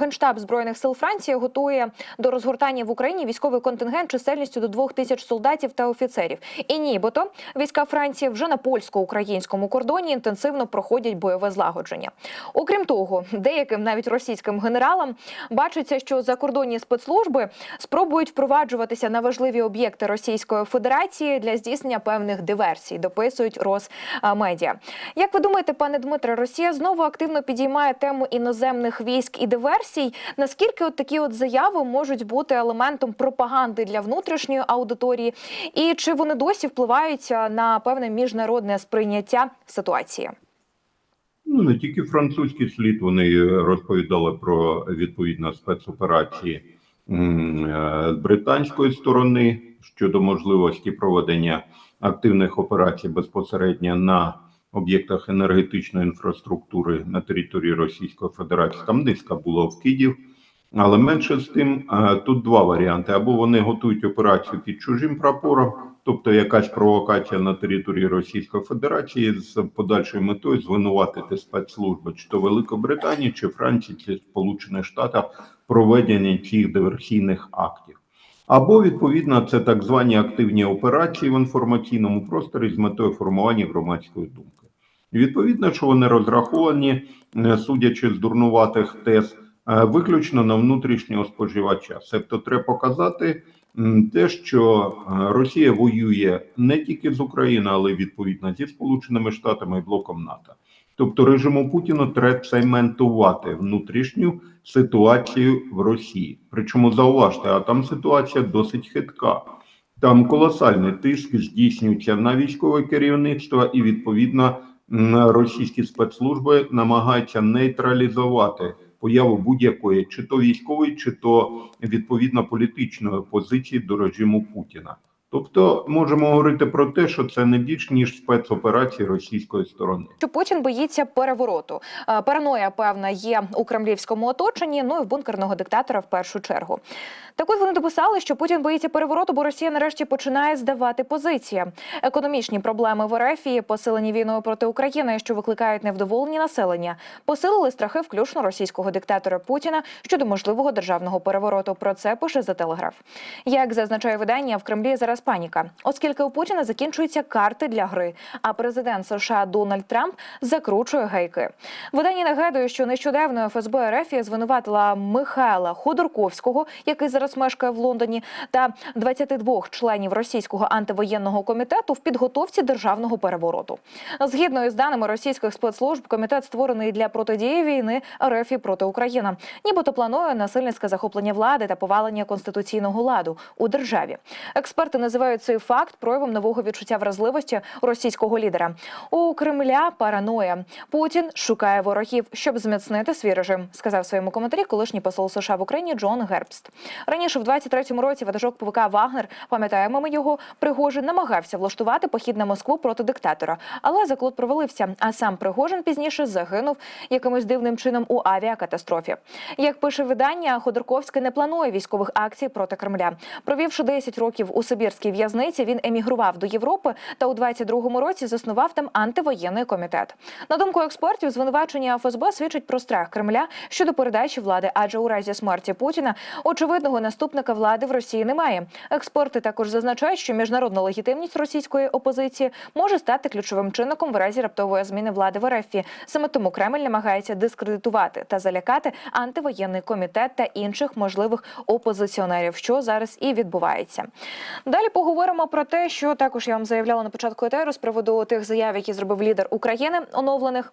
Генштаб збройних сил Франції готує до розгортання в Україні військовий контингент чисельністю до двох тисяч солдатів та офіцерів. І нібито війська Франції вже на польсько-українському кордоні інтенсивно проходять бойове злагодження. Окрім того, деяким навіть російським генералам бачиться, що закордонні спецслужби спробують впроваджуватися на важливі об'єкти Російської Федерації для здійснення певних диверсій. Дописують Росмедіа. Як ви думаєте, пане Дмитре, Росія знову активно підіймає тему іноземних військ і диверсій? Наскільки от такі от заяви можуть бути елементом пропаганди для внутрішньої аудиторії, і чи вони досі впливають на певне міжнародне сприйняття ситуації? Ну, не тільки французький слід, вони розповідали про відповідно спецоперації е, з британської сторони щодо можливості проведення активних операцій безпосередньо на об'єктах енергетичної інфраструктури на території Російської Федерації. Там низка було вкидів. Але менше з тим, е, тут два варіанти: або вони готують операцію під чужим прапором, тобто якась провокація на території Російської Федерації з подальшою метою звинуватити спецслужби, чи то Великобританії, чи Франції, чи Сполучених Штатів проведення цих диверсійних актів. Або відповідно це так звані активні операції в інформаційному просторі з метою формування громадської думки. Відповідно, що вони розраховані, е, судячи з дурнуватих тез, е, виключно на внутрішнього споживача. Себто треба показати те, що е, Росія воює не тільки з Україною, але й відповідно зі Сполученими Штатами і блоком НАТО. Тобто режиму Путіна треба цементувати внутрішню ситуацію в Росії. Причому зауважте, а там ситуація досить хитка. Там колосальний тиск здійснюється на військове керівництво, і відповідно російські спецслужби намагаються нейтралізувати появу будь-якої, чи то військової, чи то відповідно політичної позиції до режиму Путіна. Тобто можемо говорити про те, що це не більш ніж спецоперації російської сторони. Що Путін боїться перевороту? Е, Параноя певна є у кремлівському оточенні. Ну і в бункерного диктатора в першу чергу. Так от вони дописали, що Путін боїться перевороту, бо Росія нарешті починає здавати позиції. Економічні проблеми в РФ і посилені війною проти України, що викликають невдоволення населення, посилили страхи включно російського диктатора Путіна щодо можливого державного перевороту. Про це пише за телеграф. Як зазначає видання, в Кремлі зараз паніка, оскільки у Путіна закінчуються карти для гри. А президент США Дональд Трамп закручує гайки. Видання нагадує, що нещодавно ФСБ РФ звинуватила Михайла Ходорковського, який зараз мешкає в Лондоні, та 22 членів російського антивоєнного комітету в підготовці державного перевороту. Згідно із даними російських спецслужб, комітет створений для протидії війни РФ проти України, нібито планує насильницьке захоплення влади та повалення конституційного ладу у державі. Експерти називають цей факт проявом нового відчуття вразливості російського лідера. У Кремля параноя. Путін шукає ворогів, щоб зміцнити свій режим, сказав своєму коментарі колишній посол США в Україні Джон Гербст. Раніше, в 23-му році, ватажок ПВК Вагнер, пам'ятаємо ми його, Пригожин намагався влаштувати похід на Москву проти диктатора, але заклад провалився. А сам Пригожин пізніше загинув якимось дивним чином у авіакатастрофі. Як пише видання, Ходорковський не планує військових акцій проти Кремля. Провівши 10 років у Сибірській в'язниці, він емігрував до Європи та у 22-му році заснував там антивоєнний комітет. На думку експертів, звинувачення ФСБ свідчить про страх Кремля щодо передачі влади, адже у разі смерті Путіна очевидного наступника влади в Росії немає. Експерти також зазначають, що міжнародна легітимність російської опозиції може стати ключовим чинником в разі раптової зміни влади в РФ. Саме тому Кремль намагається дискредитувати та залякати антивоєнний комітет та інших можливих опозиціонерів, що зараз і відбувається. Далі поговоримо про те, що також я вам заявляла на початку етеру з приводу тих заяв, які зробив лідер України оновлених.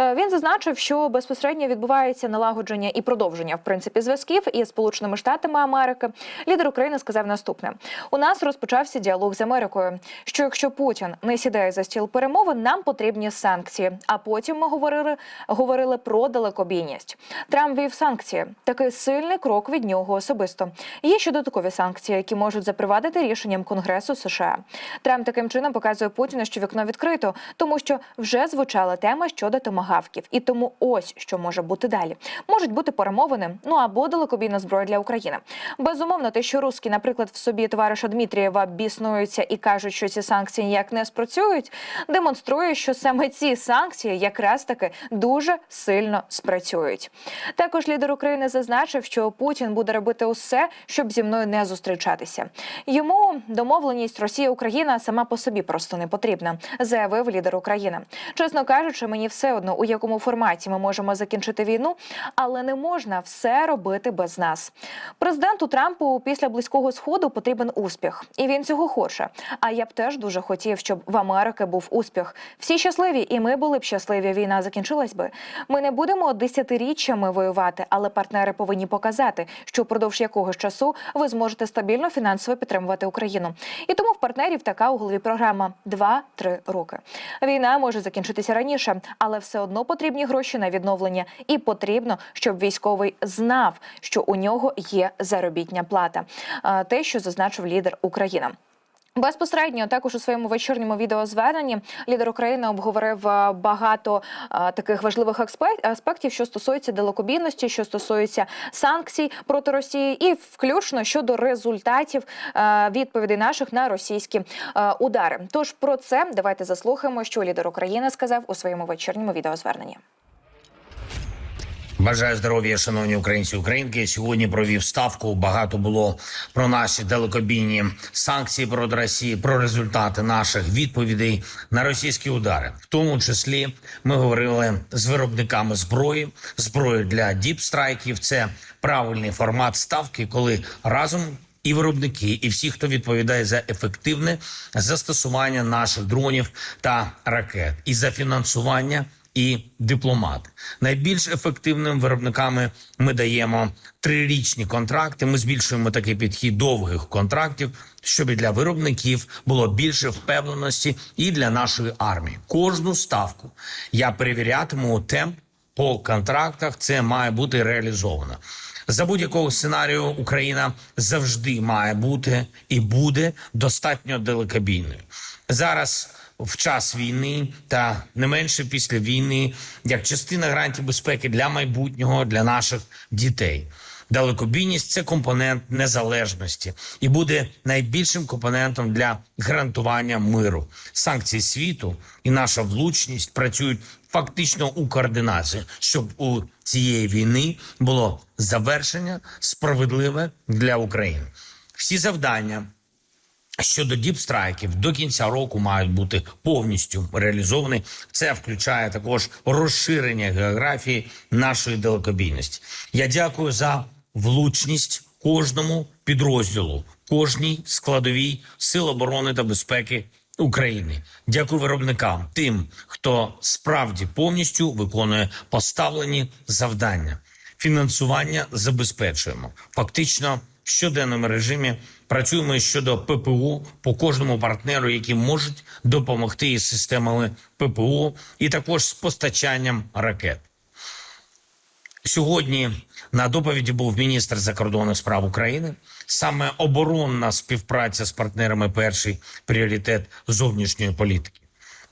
Е, Він зазначив, що безпосередньо відбувається налагодження і продовження в принципі зв'язків із Сполученими Штатами Америки. Лідер України сказав наступне: у нас розпочався діалог з Америкою. Що якщо Путін не сідає за стіл перемовин, нам потрібні санкції. А потім ми говорили, говорили про далекобійність. Трамп вів санкції. Такий сильний крок від нього особисто. Є ще додаткові санкції, які можуть запровадити рішення рішенням Конгресу США. Трамп таким чином показує Путіну, що вікно відкрито, тому що вже звучала тема щодо томагавків. І тому ось що може бути далі. Можуть бути перемовини, ну або далекобійна зброя для України. Безумовно, те, що русські, наприклад, в собі товариша Дмитрієва біснуються і кажуть, що ці санкції ніяк не спрацюють, демонструє, що саме ці санкції якраз таки дуже сильно спрацюють. Також лідер України зазначив, що Путін буде робити усе, щоб зі мною не зустрічатися. Йому домовленість Росія Україна сама по собі просто не потрібна, заявив лідер України. Чесно кажучи, мені все одно у якому форматі ми можемо закінчити війну, але не можна все робити без нас. Президенту Трампу після близького сходу потрібен успіх, і він цього хоче. А я б теж дуже хотів, щоб в Америки був успіх. Всі щасливі, і ми були б щасливі. Війна закінчилась би. Ми не будемо десятиріччями воювати, але партнери повинні показати, що впродовж якогось часу ви зможете стабільно фінансово підтримувати Україну. І тому в партнерів така у голові програма 2-3 роки. Війна може закінчитися раніше, але все одно потрібні гроші на відновлення, і потрібно, щоб військовий знав, що у нього є заробітня плата. Те, що зазначив лідер України. Безпосередньо також у своєму вечірньому відеозверненні лідер України обговорив е, багато е, таких важливих аспект- аспектів, що стосуються далекобійності, що стосуються санкцій проти Росії, і включно щодо результатів е, відповідей наших на російські удари. Тож про це давайте заслухаємо, що лідер України сказав у своєму вечірньому відеозверненні. Бажаю здоров'я, шановні українці українки. Сьогодні провів ставку. Багато було про наші далекобійні санкції проти Росії, про результати наших відповідей на російські удари. В тому числі ми говорили з виробниками зброї, зброї для діпстрайків. Це правильний формат ставки, коли разом. І виробники, і всі, хто відповідає за ефективне застосування наших дронів та ракет, і за фінансування і дипломати. Найбільш ефективним виробниками ми даємо трирічні контракти. Ми збільшуємо такий підхід довгих контрактів, щоб для виробників було більше впевненості і для нашої армії. Кожну ставку я перевірятиму темп по контрактах. Це має бути реалізовано. За будь-якого сценарію Україна завжди має бути і буде достатньо далекобійною. Зараз в час війни та не менше після війни, як частина гарантій безпеки для майбутнього для наших дітей. Далекобійність це компонент незалежності і буде найбільшим компонентом для гарантування миру. Санкції світу і наша влучність працюють фактично у координації, щоб у цієї війни було завершення справедливе для України. Всі завдання щодо діпстрайків до кінця року мають бути повністю реалізовані. Це включає також розширення географії нашої далекобійності. Я дякую за влучність кожному підрозділу, кожній складовій сил оборони та безпеки України. Дякую виробникам, тим, хто справді повністю виконує поставлені завдання. Фінансування забезпечуємо фактично щоденному режимі. Працюємо щодо ППО по кожному партнеру, які можуть допомогти із системами ППО, і також з постачанням ракет. Сьогодні на доповіді був міністр закордонних справ України. Саме оборонна співпраця з партнерами перший пріоритет зовнішньої політики.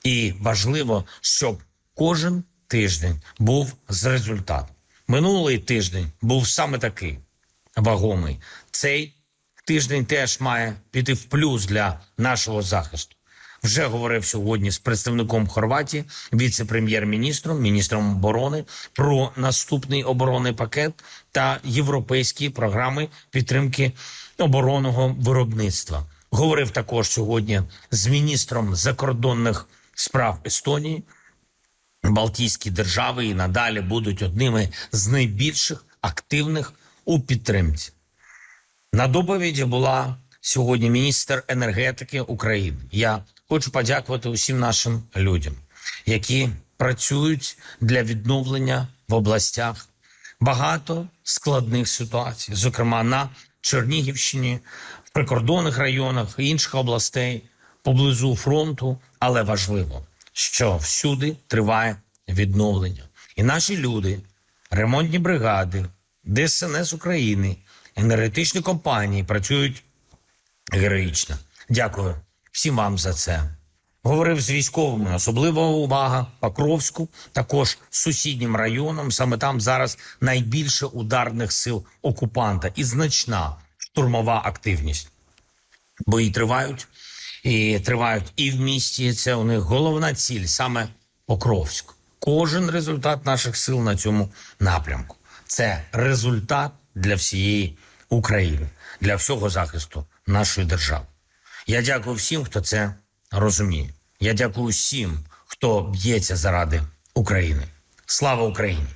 І важливо, щоб кожен тиждень був з результатом. Минулий тиждень був саме такий вагомий. Цей тиждень теж має піти в плюс для нашого захисту. Вже говорив сьогодні з представником Хорватії, віце-прем'єр-міністром, міністром оборони про наступний оборонний пакет та європейські програми підтримки оборонного виробництва. Говорив також сьогодні з міністром закордонних справ Естонії. Балтійські держави і надалі будуть одними з найбільших активних у підтримці. На доповіді була сьогодні міністр енергетики України. Я хочу подякувати усім нашим людям, які працюють для відновлення в областях. Багато складних ситуацій, зокрема на Чернігівщині, в прикордонних районах інших областей, поблизу фронту. Але важливо, що всюди триває відновлення, і наші люди, ремонтні бригади, ДСНС України, енергетичні компанії працюють героїчно. Дякую всім вам за це. Говорив з військовими, особлива увага Покровську, також сусіднім районом. Саме там зараз найбільше ударних сил окупанта і значна штурмова активність. Бої тривають і тривають і в місті. Це у них головна ціль саме Покровськ. Кожен результат наших сил на цьому напрямку це результат для всієї України, для всього захисту нашої держави. Я дякую всім, хто це розуміє. Я дякую всім, хто б'ється заради України. Слава Україні!